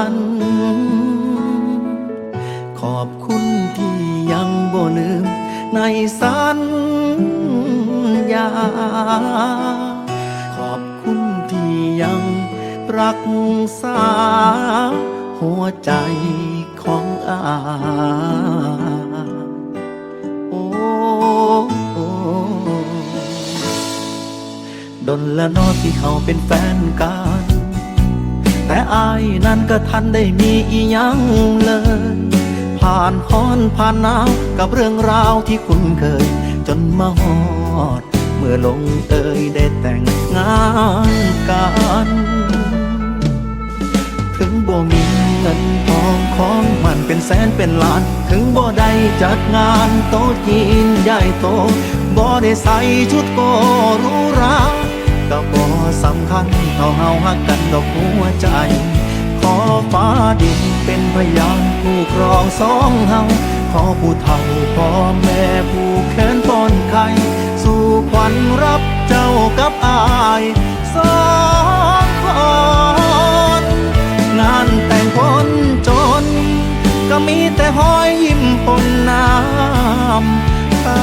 ัน ขอบคุณที่ยังบ่ลืมในสัญญา ขอบคุณที่ยังรักษา หัวใจของอาโอ้โดนละนอที่เขาเป็นแฟนกัน แต่อายนั้นก็ทันได้มีอีหยังเลย ผ่านฮ้อนผ่านหนาวกับเรื่องราวที่คุ้นเคย จนมาฮอด เมื่อลงเอยได้แต่งงานกัน ถึงบ่มีเงินทองของมันเป็นแสนเป็นล้าน ถึงบ่ได้จัดงานโต๊ะจีนใหญ่โตบ่ได้ใส่ชุดโกรูหรา ก็บ่สำคัญเท่าเฮาฮักกันดอกหัวใจ ขอฟ้าดินเป็นพยานผู้ครองสองเฮาขอผู้เฒ่าพ่อแม่ผู้แขนป้อนไข่สู่ขวัญรับเจ้ากับอายสองคนงานแต่งคนจน ก็มีแต่หอยยิ้มปนน้ำตา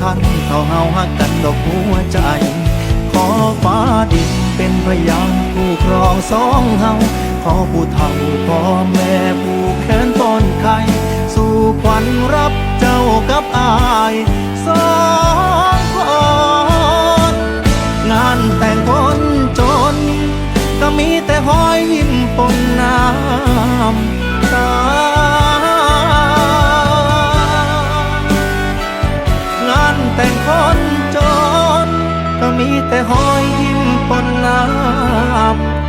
ทันเท่าเฮาหักกันดอกหัวใจ ขอฟ้าดินเป็นพยานผู้ครองสองเฮาขอผู้เฒ่าพ่อแม่ผู้แขนป้อนไข่สู่ขวัญรับเจ้ากับอา แต่งคนจน ก็มีแต่หอยยิ้มปนน้ำ